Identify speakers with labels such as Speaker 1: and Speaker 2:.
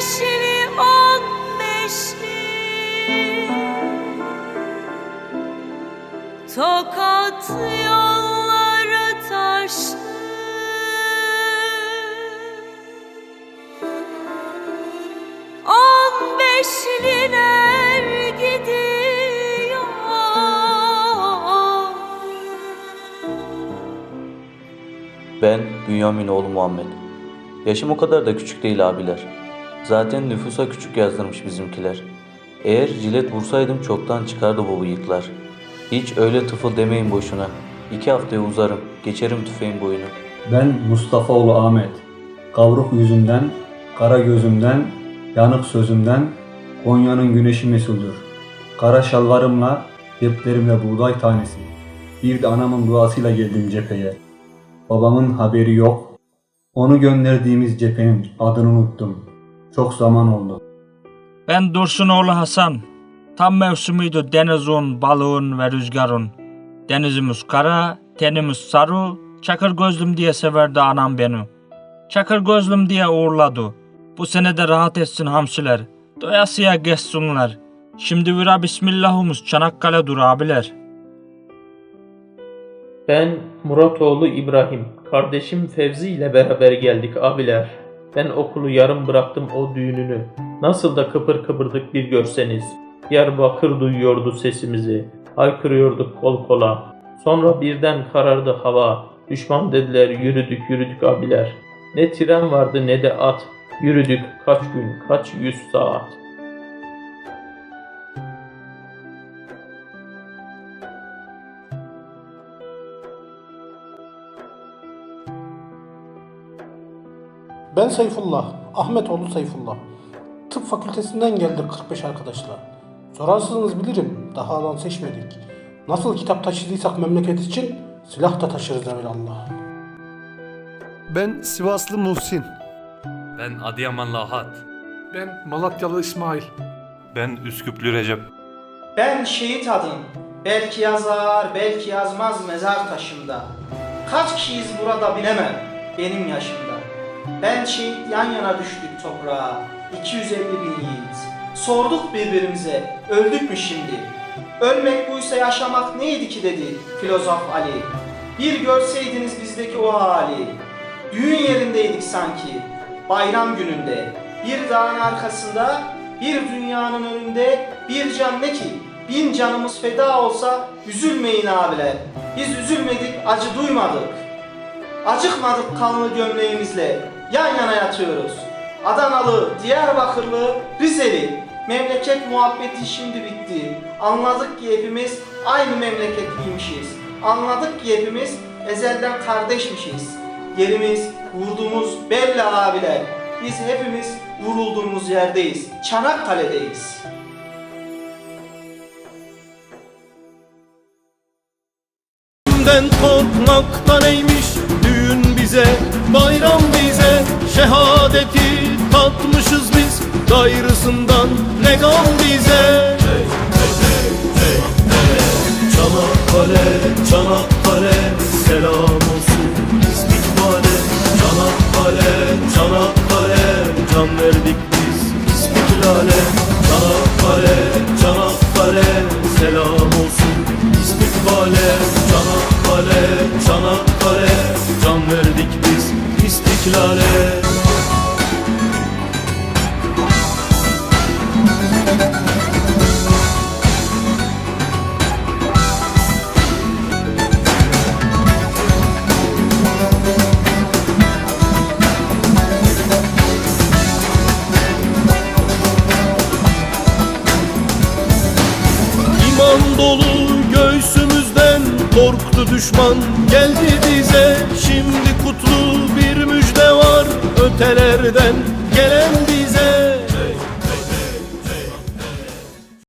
Speaker 1: beşli on beşli Tokat yolları taşlı On beşliler gidiyor
Speaker 2: Ben Bünyamin oğlu Muhammed. Yaşım o kadar da küçük değil abiler. Zaten nüfusa küçük yazdırmış bizimkiler. Eğer jilet vursaydım çoktan çıkardı bu bıyıklar. Hiç öyle tıfıl demeyin boşuna. İki haftaya uzarım, geçerim tüfeğin boyunu.
Speaker 3: Ben Mustafaoğlu Ahmet. Kavruk yüzümden, kara gözümden, yanık sözümden Konya'nın güneşi mesuldür. Kara şalvarımla, ceplerimle buğday tanesi. Bir de anamın duasıyla geldim cepheye. Babamın haberi yok. Onu gönderdiğimiz cephenin adını unuttum. Çok zaman oldu.
Speaker 4: Ben Dursunoğlu Hasan. Tam mevsimiydi denizin, balığın ve rüzgarın. Denizimiz kara, tenimiz sarı, çakır gözlüm diye severdi anam beni. Çakır gözlüm diye uğurladı. Bu sene de rahat etsin hamsiler. Doyasıya geçsinler. Şimdi vira bismillahımız Çanakkale dur abiler.
Speaker 5: Ben Muratoğlu İbrahim. Kardeşim Fevzi ile beraber geldik abiler. Ben okulu yarım bıraktım o düğününü. Nasıl da kıpır kıpırdık bir görseniz. Diyarbakır duyuyordu sesimizi. Haykırıyorduk kol kola. Sonra birden karardı hava. Düşman dediler yürüdük yürüdük abiler. Ne tren vardı ne de at. Yürüdük kaç gün kaç yüz saat.
Speaker 6: Ben Seyfullah, Ahmetoğlu Seyfullah. Tıp fakültesinden geldik 45 arkadaşlar. Sorarsınız bilirim, daha alan seçmedik. Nasıl kitap taşıdıysak memleket için, silah da taşırız evelallah.
Speaker 7: Ben Sivaslı Muhsin.
Speaker 8: Ben Adıyamanlı Ahat.
Speaker 7: Ben Malatyalı İsmail.
Speaker 8: Ben Üsküplü Recep.
Speaker 9: Ben şehit adım. Belki yazar, belki yazmaz mezar taşımda. Kaç kişiyiz burada bilemem benim yaşımda. Ben şehit yan yana düştük toprağa. 250 bin yiğit. Sorduk birbirimize, öldük mü şimdi? Ölmek buysa yaşamak neydi ki dedi filozof Ali. Bir görseydiniz bizdeki o hali. Düğün yerindeydik sanki, bayram gününde. Bir dağın arkasında, bir dünyanın önünde, bir can ne ki? Bin canımız feda olsa üzülmeyin abiler. Biz üzülmedik, acı duymadık. Acıkmadık kanlı gömleğimizle. Yan yana yatıyoruz. Adanalı, Diyarbakırlı, Rizeli. Memleket muhabbeti şimdi bitti. Anladık ki hepimiz aynı memleketliymişiz. Anladık ki hepimiz ezelden kardeşmişiz. Yerimiz, vurduğumuz belli abiler. Biz hepimiz vurulduğumuz yerdeyiz. Çanakkale'deyiz.
Speaker 10: Korkmaktan neymiş bize bayram bize şehadeti tatmışız biz. Gayrısından ne gam bize? Çanakkale Çanakkale selam olsun. İstikbale Çanakkale Çanakkale can verdik biz. İstiklale Çanakkale Çanakkale selam olsun. İstikbale Çanakkale Çanakkale can verdik istiklale dolu göğsümüzden korktu düşman. Geldi bize